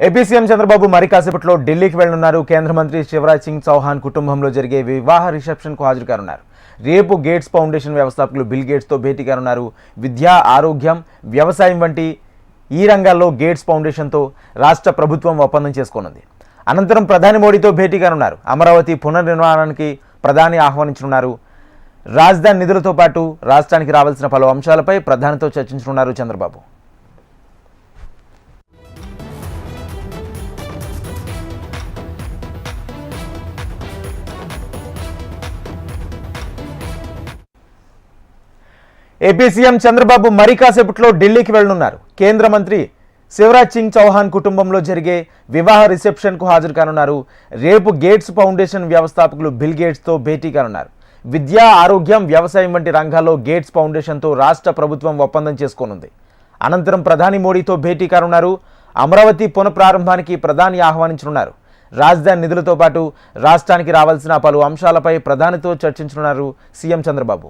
AP CM Chandrababu మరి కాసేపట్లో ఢిల్లీకి వెళ్ళనున్నారు కేంద్ర మంత్రి శివరాజ్ సింగ్ చౌహాన్ కుటుంబంలో జరిగే వివాహ రిసెప్షన్కు హాజరు కానున్నారు రేపు గేట్స్ ఫౌండేషన్ వ్యవస్థాపకులు బిల్ గేట్స్తో భేటీ కానున్నారు విద్య ఆరోగ్యం వ్యవసాయం వంటి ఈ రంగాల్లో గేట్స్ ఫౌండేషన్తో రాష్ట్ర ప్రభుత్వం ఒప్పందం చేసుకోనుంది. అనంతరం ప్రధాని మోడీతో భేటీ కానున్నారు అమరావతి పునర్నిర్మాణానికి ప్రధాని ఆహ్వానించనున్నారు. రాజధాని నిధులతో పాటు రాష్ట్రానికి రావాల్సిన పలు అంశాలపై ప్రధానితో చర్చించనున్నారు చంద్రబాబు. ఏపీ సీఎం చంద్రబాబు మరి కాసేపట్లో ఢిల్లీకి వెళ్ళనున్నారు కేంద్ర మంత్రి శివరాజ్ సింగ్ చౌహాన్ కుటుంబంలో జరిగే వివాహ రిసెప్షన్కు హాజరు కానున్నారు. రేపు గేట్స్ ఫౌండేషన్ వ్యవస్థాపకులు బిల్ గేట్స్తో భేటీ కానున్నారు. విద్య ఆరోగ్యం వ్యవసాయం వంటి రంగాల్లో గేట్స్ ఫౌండేషన్తో రాష్ట్ర ప్రభుత్వం ఒప్పందం చేసుకోనుంది. అనంతరం ప్రధాని మోడీతో భేటీ కానున్నారు. అమరావతి పునఃప్రారంభానికి ప్రధాని ఆహ్వానించనున్నారు. రాజధాని నిధులతో పాటు రాష్ట్రానికి రావాల్సిన పలు అంశాలపై ప్రధానితో చర్చించనున్నారు సీఎం చంద్రబాబు.